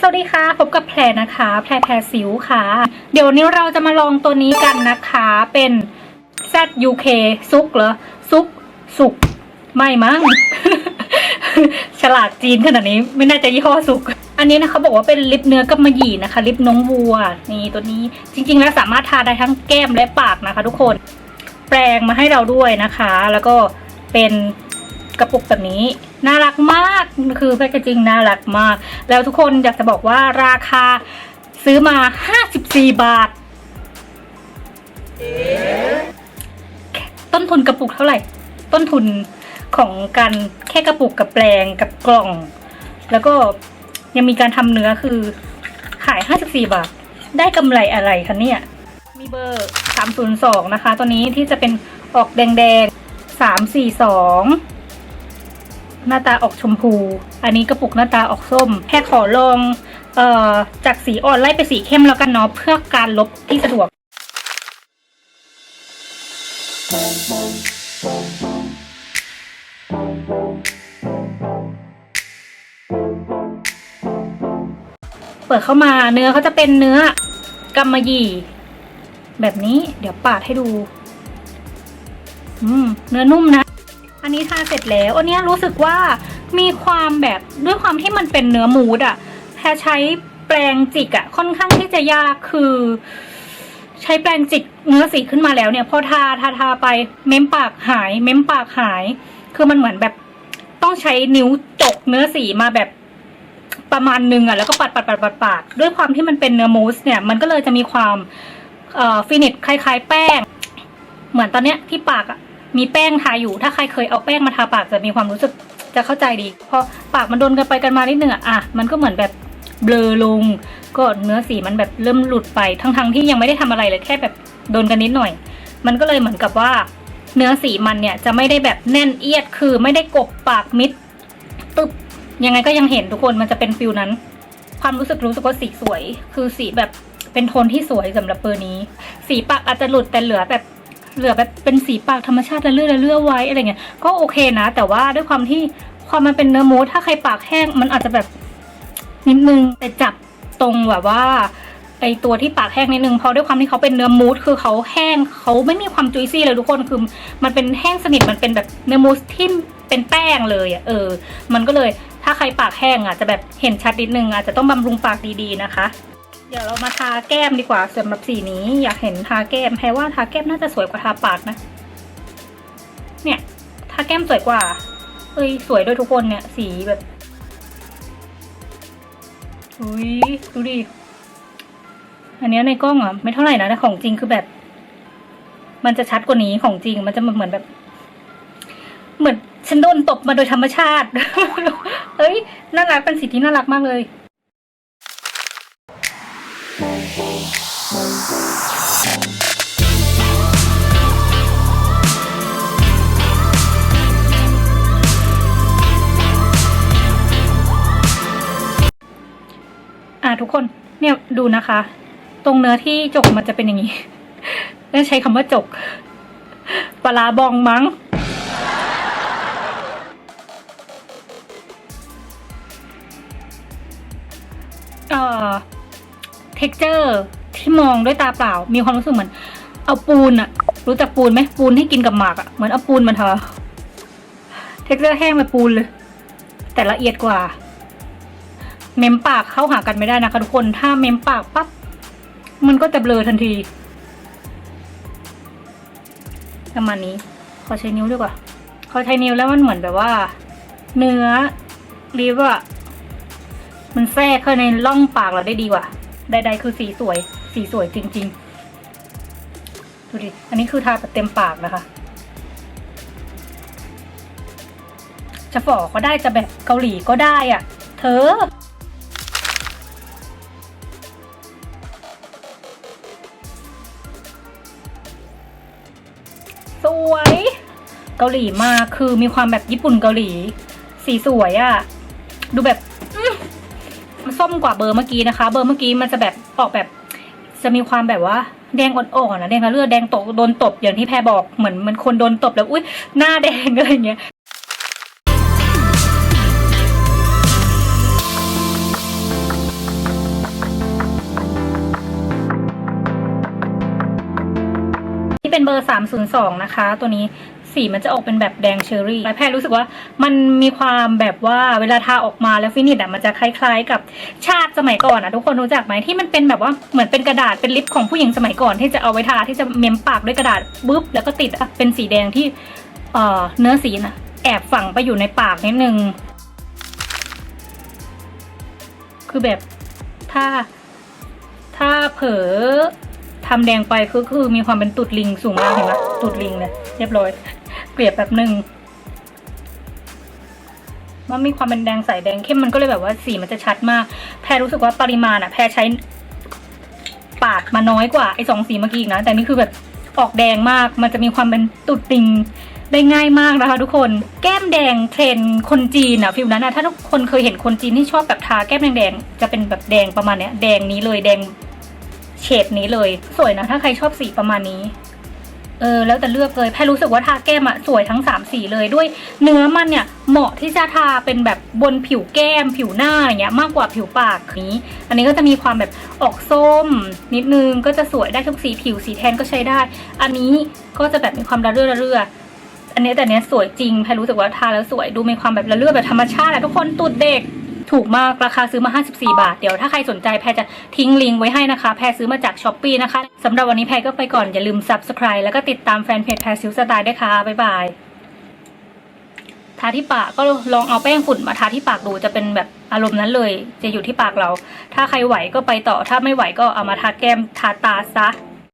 สวัสดีค่ะ พบกับแพรนะคะ แพรแพรสิวค่ะ เดี๋ยวนี้เราจะมาลองตัวนี้กันนะคะ เป็น ZUK ซุกเหรอ ซุก สุก ไม่มั้ง ฉลาดจีนขนาดนี้ไม่น่าจะยี่ห้อสุก อันนี้นะคะบอกว่าเป็นลิปเนื้อกำมะหยี่นะคะ ลิปน้องวัว นี่ตัวนี้ จริง ๆ แล้วสามารถทาได้ทั้งแก้มและปากนะคะ ทุกคน แปลงมาให้เราด้วยนะคะ แล้วก็เป็นกระปุกแบบนี้ น่ารักมากคือแพคเกจจิ้งน่ารักมาก แล้วทุกคนอยากจะบอกว่าราคาซื้อมา 54 บาท ต้นทุนกระปุกเท่าไหร่ ต้นทุนของการแค่กระปุกกับแปลงกับกล่อง แล้วก็ยังมีการทำเนื้อคือขาย 54 บาท ได้กำไรอะไรคะเนี่ย มีเบอร์ 302 นะคะ ตัวนี้ที่จะเป็นออกแดงๆ 342 หน้าตาออกชมพู อันนี้กระปุกหน้าตาออกส้ม แค่ขอลองเอ่อจากสีอ่อนไล่ไปสีเข้มแล้วกันเนาะเพื่อการลบที่สะดวก เปิดเข้ามาเนื้อเขาจะเป็นเนื้อกำมะหยี่ แบบนี้เดี๋ยวปาดให้ดู อืม เนื้อนุ่มนะ อันนี้ทาเสร็จแล้ว อันนี้รู้สึกว่ามีความแบบด้วยความที่มันเป็นเนื้อมูดอะแพรใช้แปรงจิกอะค่อนข้างที่จะยากคือ ใช้แปรงจิกเนื้อสีขึ้นมาแล้วเนี่ย พอทาทาทาไปเม้มปากหาย เม้มปากหาย คือมันเหมือนแบบต้องใช้นิ้วจกเนื้อสีมาแบบประมาณนึงอะแล้วก็ปัดปัดปัดปัดปัดด้วยความที่มันเป็นเนื้อมูสเนี่ยมันก็เลยจะมีความเอ่อฟินิชคล้าย ๆ แป้ง เหมือนตอนเนี้ยที่ปากอะ มีแป้งทาอยู่ ถ้าใครเคยเอาแป้งมาทาปากจะมีความรู้สึกจะเข้าใจดี พอปากมันโดนกันไปกันมานิดนึงอะอะมันก็เหมือนแบบเบลอลง ก็เนื้อสีมันแบบเริ่มหลุดไป ทั้งๆที่ยังไม่ได้ทำอะไรเลยแค่แบบโดนกันนิดหน่อย มันก็เลยเหมือนกับว่า เนื้อสีมันเนี่ยจะไม่ได้แบบแน่นเอียดคือไม่ได้กบปากมิดตึบยังไงก็ยังเห็นทุกคนมันจะเป็นฟิลนั้น ความรู้สึกรู้สึกว่าสีสวย คือสีแบบเป็นโทนที่สวยสำหรับเบอร์นี้ สีปากอาจจะหลุดแต่เหลือแบบ เหลือแบบเป็นสีปากธรรมชาติละเลื่อละเลื่อไว้อะไรเงี้ยก็โอเคนะ แต่ว่าด้วยความที่ความมันเป็นเนื้อมูสถ้าใครปากแห้งมันอาจจะแบบนิดนึงแต่จับตรงแบบว่าไอตัวที่ปากแห้งนิดนึงเพราะด้วยความที่เขาเป็นเนื้อมูสคือเขาแห้งเขาไม่มีความจุยซี่เลยทุกคนคือมันเป็นแห้งสนิทมันเป็นแบบเนื้อมูสที่เป็นแป้งเลยอะเออ มันก็เลยถ้าใครปากแห้งอะจะแบบเห็นชัดนิดนึงอาจจะต้องบำรุงปากดีๆนะคะ เดี๋ยวเรามาทาแก้มดีกว่าสำหรับสีนี้อยากเห็นทาแก้มแพรว่าทาแก้มน่าจะสวยกว่าทาปากนะ เนี่ยทาแก้มสวยกว่าเฮ้ยสวยด้วยทุกคนเนี่ย สีแบบอุ้ยดูดิอันนี้ในกล้องอะไม่เท่าไหร่นะแต่ของจริงคือแบบ มันจะชัดกว่านี้ของจริงมันจะเหมือนแบบ เหมือนฉันโดนตบมาโดยธรรมชาติเฮ้ยน่ารักเป็นสีที่น่ารักมากเลย เนี่ยดูนะคะ ตรงเนื้อที่จกมันจะเป็นอย่างนี้ต้อใช้คำว่าจก ปลาร้าบองมั้ง เอ่อ เท็กเจอร์ที่มองด้วยตาเปล่า มีความรู้สึกเหมือน เอาปูนอะรู้จักปูนไหมปูนที่กินกับหมากอะเหมือนเอาปูนมาทาเท็กเจอร์แห้งแบบปูนเลย แต่ละเอียดกว่า เมมปากเข้าหากันไม่ได้นะคะทุกคน ถ้าเมมปากปั๊บมันก็จะเบลอทันที ประมาณนี้ ขอใช้นิ้วดีกว่า ขอใช้นิ้วแล้วมันเหมือนแบบว่า เนื้อลิฟอะมันแทรกเข้าในร่องปากเราได้ดีกว่า ใดๆคือสีสวย สีสวยจริง ๆ ดูดิ อันนี้คือทาแบบเต็มปากนะคะจะฝ่อก็ได้จะแบบเกาหลีก็ได้อะ เธอ เกาหลีมากคือมีความแบบญี่ปุ่นเกาหลี สีสวยอะดูแบบมันส้มกว่าเบอร์เมื่อกี้นะคะ เบอร์เมื่อกี้มันจะแบบออกแบบ จะมีความแบบว่าแดงอ่อนๆนะแดงเลือดแดงตกโดนตบอย่างที่แพรบอกเหมือนมันคนโดนตบแล้วอุ้ยหน้าแดงอะไรเงี้ยนี่เป็นเบอร์ 302 นะคะ ตัวนี้ สีมันจะออกเป็นแบบแดงเชอรี่และแพรรู้สึกว่ามันมีความแบบว่าเวลาทาออกมาแล้วฟินิชอะมันจะคล้ายๆ กับชาติสมัยก่อนอะทุกคนรู้จักไหมที่มันเป็นแบบว่าเหมือนเป็นกระดาษเป็นลิปของผู้หญิงสมัยก่อน ที่จะเอาไว้ทาที่จะเมมปากด้วยกระดาษปุ๊บแล้วก็ติดเป็นสีแดงที่เอ่อเนื้อสีน่ะแอบฝังไปอยู่ในปากนิดนึงคือแบบถ้าถ้าเผลอทำแดงไปคือคือมีความเป็นตุดลิงสูงมากเห็นไหมตุดลิงเลยเรียบร้อย กลียบแบบหนึ่งมันมีความเป็นแดงใสแดงเข้มมันก็เลยแบบว่าสีมันจะชัดมาก แพรรู้สึกว่าปริมาณอะแพรใช้ปาดมาน้อยกว่าไอ้สองสีเมื่อกี้นะ แต่นี่คือแบบออกแดงมาก มันจะมีความเป็นตุดลิงได้ง่ายมากนะคะทุกคน แก้มแดงเทรนคนจีนอะฟิลนั้นอะถ้าทุกคนเคยเห็นคนจีนที่ชอบแบบทาแก้มแดงๆจะเป็นแบบแดงประมาณเนี้ย แดงนี้เลยแดงเฉดนี้เลย สวยนะ ถ้าใครชอบสีประมาณนี้ เออแล้วแต่เลือกเลยแพรรู้สึกว่าทาแก้มอะสวยทั้งสามสีเลยด้วย เนื้อมันเนี่ยเหมาะที่จะทาเป็นแบบบนผิวแก้ม ผิวหน้าอย่างเงี้ยมากกว่าผิวปากนี้ อันนี้ก็จะมีความแบบออกส้ม นิดนึงก็จะสวยได้ทุกสีผิวสีแทนก็ใช้ได้ อันนี้ก็จะแบบมีความระเรื่อระเรื่ออันนี้แต่เนี้ยสวยจริงแพรรู้สึกว่าทาแล้วสวยดูมีความแบบระเลื่อแบบธรรมชาติอะทุกคนตุดเด็ก ถูกมากราคาซื้อมา 54 บาท เดี๋ยวถ้าใครสนใจแพรจะทิ้งลิงก์ไว้ให้นะคะ แพรซื้อมาจากช้อปปีนะคะสำหรับวันนี้แพรก็ไปก่อนอย่าลืม subscribe แล้วก็ติดตามแฟนเพจแพรซิลสไตล์ด้วยค่ะ บ๊ายบาย ทาที่ปากก็ลองเอาแป้งฝุ่นมาทาที่ปากดูจะเป็นแบบอารมณ์นั้นเลย จะอยู่ที่ปากเรา ถ้าใครไหวก็ไปต่อถ้าไม่ไหวก็เอามาทาแก้มทาตาซะ